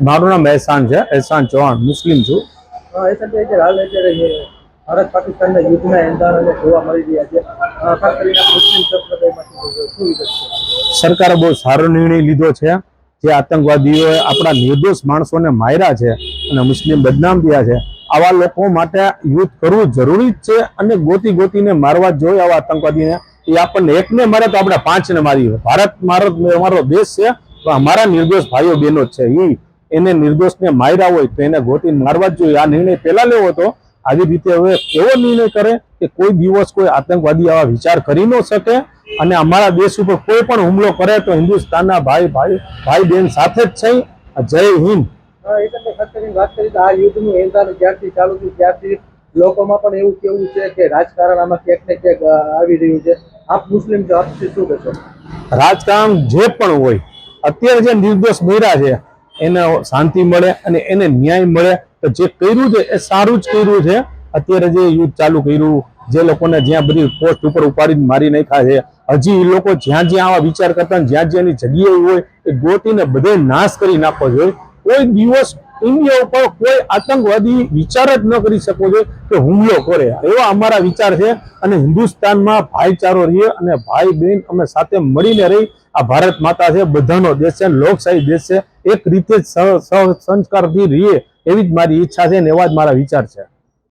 મારું નામ એહસાન છે એહસાન ચૌહાણ મુસ્લિમ છું. ભારત પાકિસ્તાનના યુદ્ધના જોવા મળી રહ્યા ખાસ કરીને મુસ્લિમ સંપ્રદાયમાંથી સરકારે બહુ સારો નિર્ણય લીધો છે જે આતંકવાદીઓએ આપણા નિર્દોષ માણસોને માર્યા છે અને મુસ્લિમ બદનામ થયા છે. આવા લોકો માટે યુદ્ધ કરવું જરૂરી જ છે અને ગોતી ગોતીને મારવા જોઈએ આવા આતંકવાદીને. એ આપણને એકને મારે તો આપણે પાંચને મારીએ. ભારત મારો અમારો દેશ છે તો અમારા નિર્દોષ ભાઈઓ બહેનો છે એ એને નિર્દોષને માર્યા હોય તો એને ગોટી મારવા જ જોઈએ. આ નિર્ણય પહેલા લેવો હતો. આવી રીતે હવે એવો નિર્ણય કરે કે કોઈ દિવસ કોઈ આતંકવાદી આવા વિચાર કરી ન શકે અને અમારા દેશ ઉપર કોઈ પણ હુમલો કરે તો હિન્દુસ્તાનના ભાઈ ભાઈ ભાઈ બહેન સાથે જ છે. જય હિન્દ. વાત કરીએ તો આ યુદ્ધનું એંધાણ જ્યારથી ચાલુ થયું ત્યારથી લોકોમાં પણ એવું કેવું છે કે રાજકારણ આમાં ક્યાંક ને ક્યાંક આવી રહ્યું છે. આપ મુસ્લિમ છો આપ શું કહેશો? રાજકારણ જે પણ હોય અત્યારે જે નિર્દોષ મર્યા છે, એને શાંતિ મળે અને એને ન્યાય મળે, તો જે કર્યું છે એ સારું જ કર્યું છે. અત્યારે જે યુદ્ધ ચાલુ કર્યું, જે લોકોને જ્યાં બધી પોસ્ટ ઉપર ઉપાડીને મારી નાખ્યા છે, હજી એ લોકો જ્યાં જ્યાં આવા વિચાર કરતા જ્યાં જ્યાં એની જગ્યાએ હોય, એ ગોતીને બધે નાશ કરી નાખવો જોઈએ. કોઈ દિવસ ઇન્ડિયા ઉપર કોઈ આતંકવાદી વિચાર જ ન કરી શકો છો કે હુમલો કરે. એવા અમારા વિચાર છે અને હિન્દુસ્તાનમાં ભાઈચારો રહીએ અને ભાઈ બહેન અમે સાથે મળીને રહી આ ભારત માતા છે, બધાનો દેશ છે, લોકશાહી દેશ છે, એક રીતે જ સંસ્કારથી રહીએ એવી જ મારી ઈચ્છા છે ને એવા જ મારા વિચાર છે.